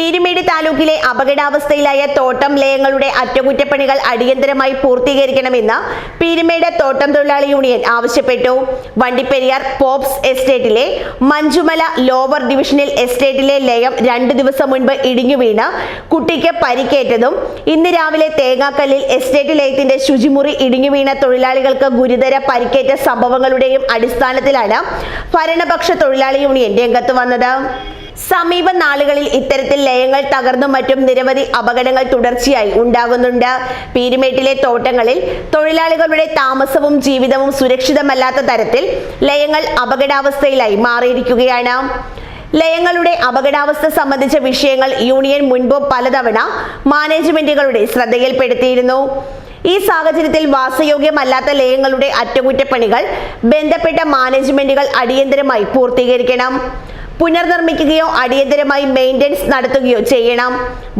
പീരുമേട് താലൂക്കിലെ അപകടാവസ്ഥയിലായ തോട്ടം ലയങ്ങളുടെ അറ്റകുറ്റപ്പണികൾ അടിയന്തരമായി പൂർത്തീകരിക്കണമെന്ന് പീരുമേട് തോട്ടം തൊഴിലാളി യൂണിയൻ ആവശ്യപ്പെട്ടു. വണ്ടിപ്പെരിയാർ പോപ്സ് എസ്റ്റേറ്റിലെ മഞ്ജുമല ലോവർ ഡിവിഷനിൽ എസ്റ്റേറ്റിലെ ലയം രണ്ടു ദിവസം മുൻപ് ഇടിഞ്ഞു വീണ് കുട്ടിക്ക് പരിക്കേറ്റതും ഇന്ന് രാവിലെ തേങ്ങാക്കല്ലിൽ എസ്റ്റേറ്റ് ലയത്തിന്റെ ശുചിമുറി ഇടിഞ്ഞു വീണ തൊഴിലാളികൾക്ക് ഗുരുതര പരിക്കേറ്റ സംഭവങ്ങളുടെയും അടിസ്ഥാനത്തിലാണ് ഭരണപക്ഷ തൊഴിലാളി യൂണിയൻ രംഗത്ത് വന്നത്. സമീപ നാളുകളിൽ ഇത്തരത്തിൽ ലയങ്ങൾ തകർന്നും മറ്റും നിരവധി അപകടങ്ങൾ തുടർച്ചയായി ഉണ്ടാകുന്നുണ്ട്. പീരുമേട്ടിലെ തോട്ടങ്ങളിൽ തൊഴിലാളികളുടെ താമസവും ജീവിതവും സുരക്ഷിതമല്ലാത്ത തരത്തിൽ ലയങ്ങൾ അപകടാവസ്ഥയിലായി മാറിയിരിക്കുകയാണ്. ലയങ്ങളുടെ അപകടാവസ്ഥ സംബന്ധിച്ച വിഷയങ്ങൾ യൂണിയൻ മുൻപ് പലതവണ മാനേജ്മെന്റുകളുടെ ശ്രദ്ധയിൽപ്പെടുത്തിയിരുന്നു. ഈ സാഹചര്യത്തിൽ വാസയോഗ്യമല്ലാത്ത ലയങ്ങളുടെ അറ്റകുറ്റപ്പണികൾ ബന്ധപ്പെട്ട മാനേജ്മെന്റുകൾ അടിയന്തരമായി പൂർത്തീകരിക്കണം. പുനർനിർമ്മിക്കുകയോ അടിയന്തരമായി മെയിന്റനൻസ് നടത്തുകയോ ചെയ്യണം.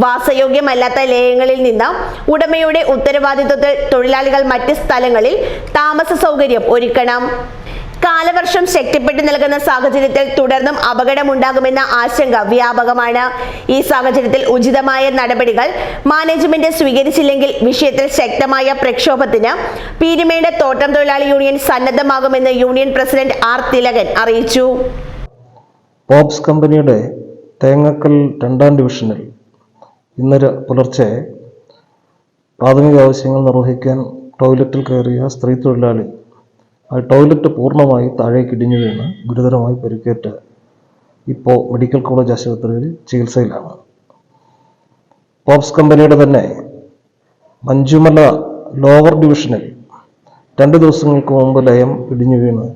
വാസയോഗ്യമല്ലാത്ത ലയങ്ങളിൽ നിന്ന് ഉടമയുടെ ഉത്തരവാദിത്വത്തിൽ തൊഴിലാളികൾ മറ്റ് സ്ഥലങ്ങളിൽ താമസ സൗകര്യം ഒരുക്കണം. കാലവർഷം ശക്തിപ്പെട്ടു നൽകുന്ന സാഹചര്യത്തിൽ തുടർന്നും അപകടമുണ്ടാകുമെന്ന ആശങ്ക വ്യാപകമാണ്. ഈ സാഹചര്യത്തിൽ ഉചിതമായ നടപടികൾ മാനേജ്മെന്റ് സ്വീകരിച്ചില്ലെങ്കിൽ വിഷയത്തിൽ ശക്തമായ പ്രക്ഷോഭത്തിന് പീരുമേട് തോട്ടം തൊഴിലാളി യൂണിയൻ സന്നദ്ധമാകുമെന്ന് യൂണിയൻ പ്രസിഡന്റ് ആർ തിലകൻ അറിയിച്ചു. പോപ്സ് കമ്പനിയുടെ തേങ്ങക്കൽ രണ്ടാം ഡിവിഷനിൽ ഇന്ന് പുലർച്ചെ പ്രാഥമിക ആവശ്യങ്ങൾ നിർവഹിക്കാൻ ടോയ്ലറ്റിൽ കയറിയ സ്ത്രീ തൊഴിലാളി. ആ ടോയ്ലറ്റ് പൂർണമായി താഴേക്ക് ഇടിഞ്ഞു വീണ് ഗുരുതരമായി പരിക്കേറ്റ് ഇപ്പോൾ മെഡിക്കൽ കോളേജ് ആശുപത്രിയിൽ ചികിത്സയിലാണ്. പോപ്സ് കമ്പനിയുടെ തന്നെ മഞ്ജുമല ലോവർ ഡിവിഷനിൽ രണ്ട് ദിവസങ്ങൾക്ക് മുമ്പ് ലയം ഇടിഞ്ഞു വീണ്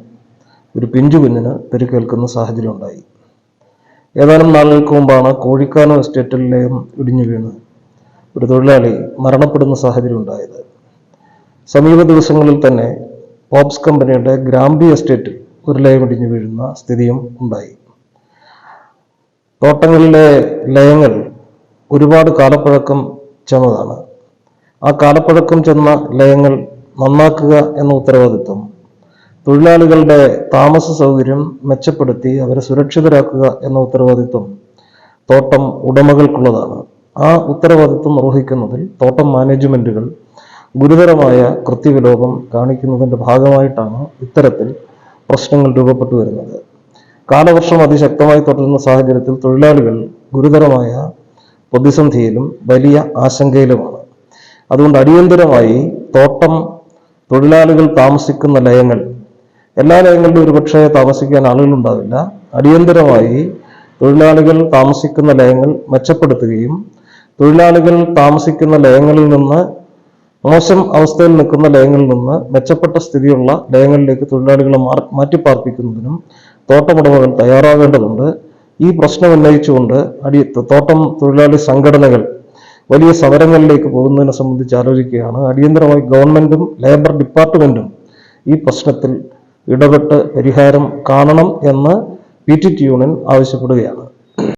ഒരു പിഞ്ചു കുഞ്ഞിന് പരിക്കേൽക്കുന്ന സാഹചര്യം ഉണ്ടായി ഏതാനും നാളുകൾക്ക് മുമ്പാണ് കോഴിക്കാനം എസ്റ്റേറ്റിൽ ലയം ഇടിഞ്ഞു വീണ് ഒരു തൊഴിലാളി മരണപ്പെടുന്ന സാഹചര്യം ഉണ്ടായത്. സമീപ ദിവസങ്ങളിൽ തന്നെ പോപ്സ് കമ്പനിയുടെ ഗ്രാമ്പി എസ്റ്റേറ്റിൽ ഒരു ലയം ഇടിഞ്ഞു വീഴുന്ന സ്ഥിതിയും ഉണ്ടായി. തോട്ടങ്ങളിലെ ലയങ്ങൾ ഒരുപാട് കാലപ്പഴക്കം ചെന്നതാണ്. ആ കാലപ്പഴക്കം ചെന്ന ലയങ്ങൾ നന്നാക്കുക എന്ന ഉത്തരവാദിത്വം തൊഴിലാളികളുടെ താമസ സൗകര്യം മെച്ചപ്പെടുത്തി അവരെ സുരക്ഷിതരാക്കുക എന്ന ഉത്തരവാദിത്വം തോട്ടം ഉടമകൾക്കുള്ളതാണ്. ആ ഉത്തരവാദിത്വം നിർവഹിക്കുന്നതിൽ തോട്ടം മാനേജ്മെന്റുകൾ ഗുരുതരമായ കൃത്യവിലോപം കാണിക്കുന്നതിന്റെ ഭാഗമായിട്ടാണ് ഇത്തരത്തിൽ പ്രശ്നങ്ങൾ രൂപപ്പെട്ടു വരുന്നത്. കാലവർഷം അതിശക്തമായി തുടരുന്ന സാഹചര്യത്തിൽ തൊഴിലാളികൾ ഗുരുതരമായ പ്രതിസന്ധിയിലും വലിയ ആശങ്കയിലുമാണ്. അതുകൊണ്ട് അടിയന്തരമായി തോട്ടം തൊഴിലാളികൾ താമസിക്കുന്ന ലയങ്ങൾ എല്ലാ ലയങ്ങളിലും ഒരുപക്ഷെ താമസിക്കാൻ ആളുകളുണ്ടാവില്ല. അടിയന്തരമായി തൊഴിലാളികൾ താമസിക്കുന്ന ലയങ്ങൾ മെച്ചപ്പെടുത്തുകയും തൊഴിലാളികൾ താമസിക്കുന്ന ലയങ്ങളിൽ നിന്ന് മോശം അവസ്ഥയിൽ നിൽക്കുന്ന ലയങ്ങളിൽ നിന്ന് മെച്ചപ്പെട്ട സ്ഥിതിയുള്ള ലയങ്ങളിലേക്ക് തൊഴിലാളികളെ മാറ്റിപ്പാർപ്പിക്കുന്നതിനും തോട്ടമുടമകൾ തയ്യാറാകേണ്ടതുണ്ട്. ഈ പ്രശ്നം ഉന്നയിച്ചുകൊണ്ട് അടി തോട്ടം തൊഴിലാളി സംഘടനകൾ വലിയ സമരങ്ങളിലേക്ക് പോകുന്നതിനെ സംബന്ധിച്ച് ആലോചിക്കുകയാണ്. അടിയന്തരമായി ഗവൺമെന്റും ലേബർ ഡിപ്പാർട്ട്മെന്റും ഈ പ്രശ്നത്തിൽ ഇടപെട്ട് പരിഹാരം കാണണം എന്ന് പി ടി ടി യൂണിയൻ ആവശ്യപ്പെടുകയാണ്.